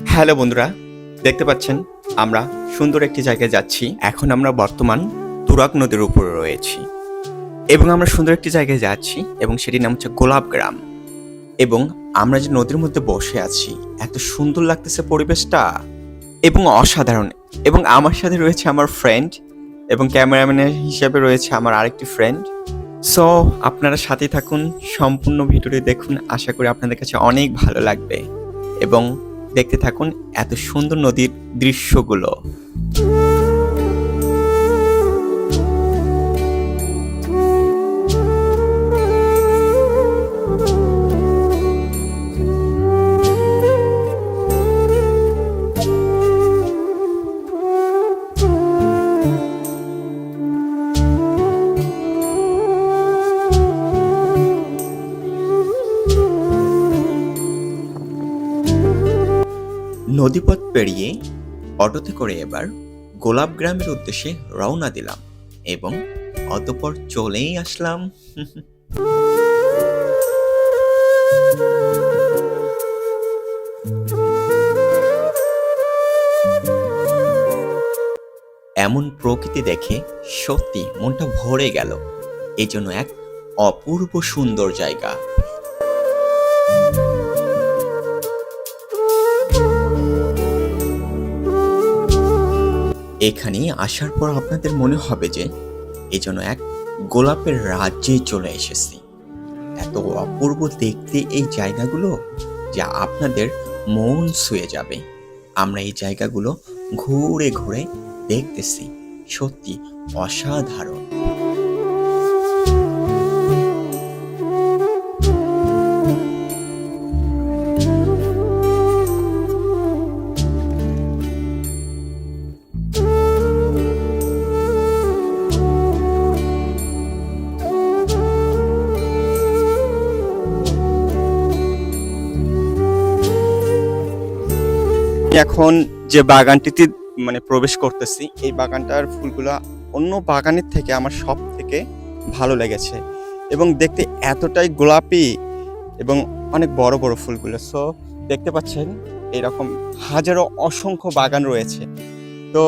Hello বন্ধুরা, দেখতে পাচ্ছেন, আমরা সুন্দর একটি জায়গায় যাচ্ছি। এখন আমরা বর্তমান তুরাগ নদীর উপরে রয়েছি। এবং আমরা সুন্দর একটি জায়গায় যাচ্ছি, এবং সেটির নাম হচ্ছে গোলাপ গ্রাম। এবং আমরা যে নদীর মধ্যে বসে আছি, এত সুন্দর লাগতেছে পরিবেশটা। এবং অসাধারণ। এবং আমার সাথে রয়েছে আমার ফ্রেন্ড এবং ক্যামেরাম্যানের হিসেবে রয়েছে আমার আরেকটি ফ্রেন্ড সো আপনারা সাথে থাকুন, সম্পূর্ণ ভিডিওটি দেখুন। আশা করি আপনাদের কাছে অনেক ভালো লাগবে। এবং দেখতে থাকুন এত সুন্দর নদীর দৃশ্যগুলো। নদীপথ পেরিয়ে অটোতে করে এবার গোলাপ গ্রামের উদ্দেশ্যে রওনা দিলাম এবং অতপর চলেই আসলাম। এমন প্রকৃতি দেখে সত্যি মনটা ভরে গেল। এজন্য এক অপূর্ব সুন্দর জায়গা। এখানে আসার পর আপনাদের মনে হবে যে এ যেন এক গোলাপের রাজ্যে চলে এসেছি। এত অপূর্ব দেখতে এই জায়গাগুলো যা আপনাদের মন শুয়ে যাবে। আমরা এই জায়গাগুলো ঘুরে ঘুরে দেখতেছি। সত্যি অসাধারণ। এখন যে বাগানটিতে মানে প্রবেশ করতেছি, এই বাগানটার ফুলগুলো অন্য বাগানের থেকে আমার সব থেকে ভালো লেগেছে। এবং দেখতে এতটাই গোলাপি এবং অনেক বড় বড় ফুলগুলো। সো দেখতে পাচ্ছেন, এরকম হাজারো অসংখ্য বাগান রয়েছে। তো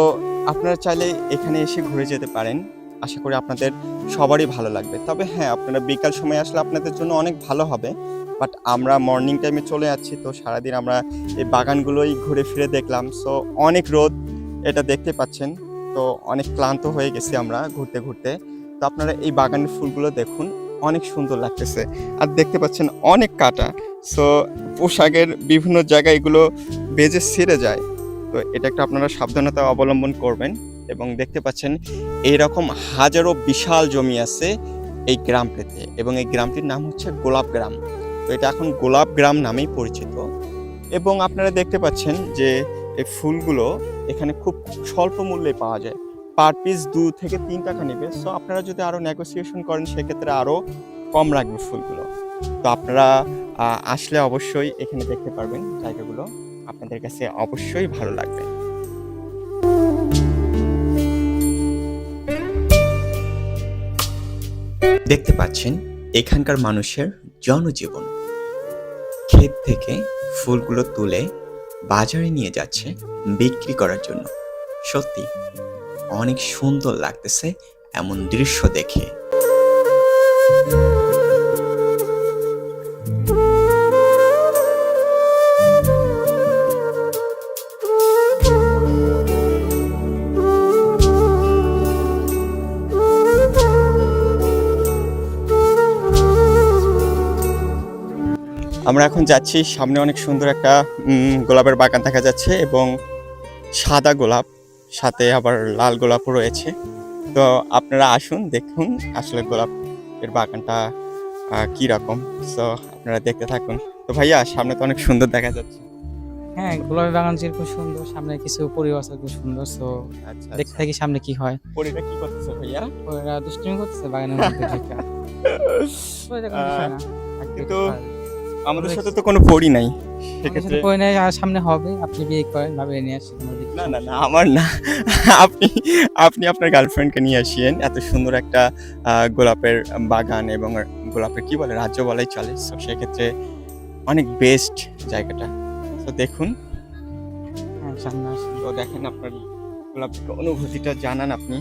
আপনারা চাইলে এখানে এসে ঘুরে যেতে পারেন। আশা করি আপনাদের সবারই ভালো লাগবে। তবে হ্যাঁ আপনারা বিকাল সময় আসলে আপনাদের জন্য অনেক ভালো হবে। বাট আমরা মর্নিং টাইমে চলে যাচ্ছি, তো সারাদিন আমরা এই বাগানগুলোই ঘুরে ফিরে দেখলাম। সো অনেক রোদ, এটা দেখতে পাচ্ছেন। তো অনেক ক্লান্ত হয়ে গেছি আমরা ঘুরতে ঘুরতে। তো আপনারা এই বাগানের ফুলগুলো দেখুন, অনেক সুন্দর লাগতেছে। আর দেখতে পাচ্ছেন অনেক কাটা। সো পোশাকের বিভিন্ন জায়গায় এগুলো বেজে ছিঁড়ে যায়। তো এটা একটা আপনারা সাবধানতা অবলম্বন করবেন। এবং দেখতে পাচ্ছেন এইরকম হাজারো বিশাল জমি আছে এই গ্রামটিতে এবং এই গ্রামটির নাম হচ্ছে গোলাপ গ্রাম। তো এটা এখন গোলাপ গ্রাম নামেই পরিচিত এবং আপনারা দেখতে পাচ্ছেন যে এই ফুলগুলো এখানে খুব স্বল্প মূল্যে পাওয়া যায়। পার পিস দু থেকে তিন টাকা নেবে। সো আপনারা যদি আরও নেগোসিয়েশন করেন, সেক্ষেত্রে আরও কম রাখবে ফুলগুলো। তো আপনারা আসলে অবশ্যই এখানে দেখতে পারবেন জায়গাগুলো। আপনাদের কাছে অবশ্যই ভালো লাগবে। দেখতে পাচ্ছেন এখানকার মানুষের জনজীবন। ক্ষেত থেকে ফুলগুলো তুলে বাজারে নিয়ে যাচ্ছে বিক্রি করার জন্য। সত্যি, অনেক সুন্দর লাগতেছে এমন দৃশ্য দেখে। আমরা এখন যাচ্ছি সামনে অনেক সুন্দর একটা গোলাপের বাগান দেখা যাচ্ছে এবং সাদা গোলাপ সাথে আবার লাল গোলাপও রয়েছে। তো আপনারা আসুন দেখুন আসলে গোলাপের বাগানটা আহ, কি রকম সো আপনারা দেখতে থাকুন। তো ভাইয়া সামনে তো অনেক সুন্দর দেখা যাচ্ছে। হ্যাঁ গোলাপের বাগান যেরকম সুন্দর সামনে কিছু পরিবেশ খুব সুন্দর। তো আচ্ছা দেখতে থাকি সামনে কি হয়। পরিটা কি করতেছে ভাইয়া? ওরা দুষ্টুমি করতেছে বাগানের মধ্যে কিন্তু। আমাদের সাথে তো কোনো পরি নাই। সেক্ষেত্রে সাথে পরিণয় আর সামনে হবে। আপনি বিয়ে করেন ভাবে নিয়ে দেখি। না না না আমার না। আপনি আপনি আপনার গার্লফ্রেন্ডকে নিয়ে আসিয়েন। এত সুন্দর একটা গোলাপের বাগান এবং গোলাপের কি বলে রাজ্য বলাই চলে। সো সেক্ষেত্রে অনেক বেস্ট জায়গাটা। তো দেখুন। সামনে আসেন। তো দেখেন আপনার গোলাপ থেকে অনুভূতিটা জানান আপনি।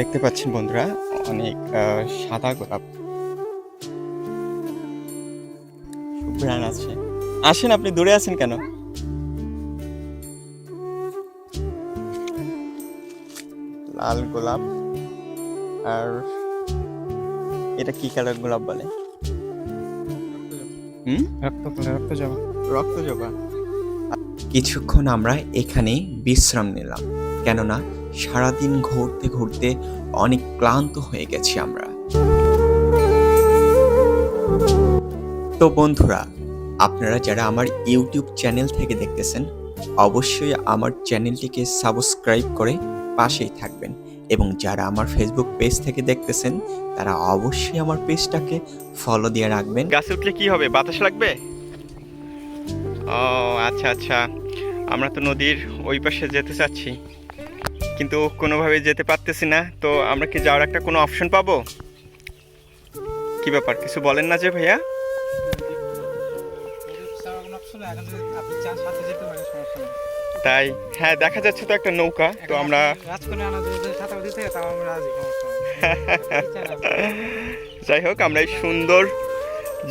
দেখতে পাচ্ছেন বন্ধুরা অনেক সাদা গোলাপ। আছে। আসেন আপনি দূরে আছেন কেন? লাল গোলাপ আর এটা কি কালার গোলাপ বলে? হুম? রক্ত রক্ত জবা। কিছুক্ষণ আমরা এখানে বিশ্রাম নিলাম কেননা সারাদিন ঘুরতে ঘুরতে অনেক ক্লান্ত হয়ে গেছি আমরা। তো বন্ধুরা, আপনারা যারা আমার ইউটিউব চ্যানেল থেকে দেখতেছেন, অবশ্যই আমার চ্যানেলটিকে সাবস্ক্রাইব করে পাশেই থাকবেন এবং যারা আমার ফেসবুক পেজ থেকে দেখতেছেন, তারা অবশ্যই আমার পেজটাকে ফলো দিয়ে রাখবেন। গাছে উঠলে কি হবে? বাতাস লাগবে? ও আচ্ছা আচ্ছা। আমরা তো নদীর ওই পাশে যেতে চাচ্ছি। কিন্তু কোনোভাবে যেতে পারতেছি না, তো আমরা কি যাওয়ার একটা কোনো অপশন পাবো? কি ব্যাপার, কিছু বলেন না যে ভাইয়া? তাই হ্যাঁ দেখা যাচ্ছে তো একটা নৌকা, তো আমরা যাই হোক, আমরা এই সুন্দর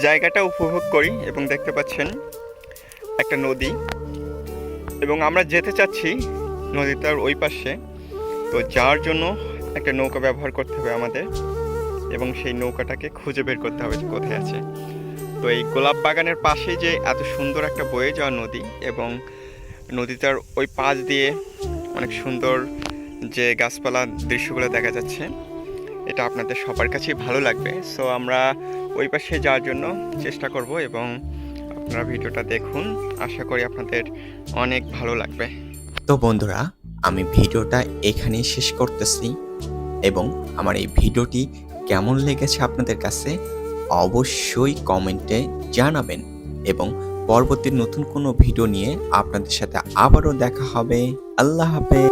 জায়গাটা উপভোগ করি এবং দেখতে পাচ্ছেন একটা নদী। এবং আমরা যেতে চাচ্ছি নদীটার ওই পাশে। তো যাওয়ার জন্য একটা নৌকা ব্যবহার করতে হবে আমাদের এবং সেই নৌকাটাকে খুঁজে বের করতে হবে যে কোথায় আছে। তো এই গোলাপ বাগানের পাশেই যে এত সুন্দর একটা বয়ে যাওয়া নদী এবং নদীটার ওই পাশ দিয়ে অনেক সুন্দর যে গাছপালা দৃশ্যগুলো দেখা যাচ্ছে, এটা আপনাদের সবার কাছেই ভালো লাগবে। সো আমরা ওই পাশে যাওয়ার জন্য চেষ্টা করব এবং আপনারা ভিডিওটা দেখুন। আশা করি আপনাদের অনেক ভালো লাগবে। তো বন্ধুরা আমি ভিডিওটা এখানেই শেষ করতেছি এবং আমার এই ভিডিওটি কেমন লেগেছে আপনাদের কাছে অবশ্যই কমেন্টে জানাবেন এবং পরবর্তী নতুন কোনো ভিডিও নিয়ে আপনাদের সাথে আবারও দেখা হবে। আল্লাহ হাফেজ।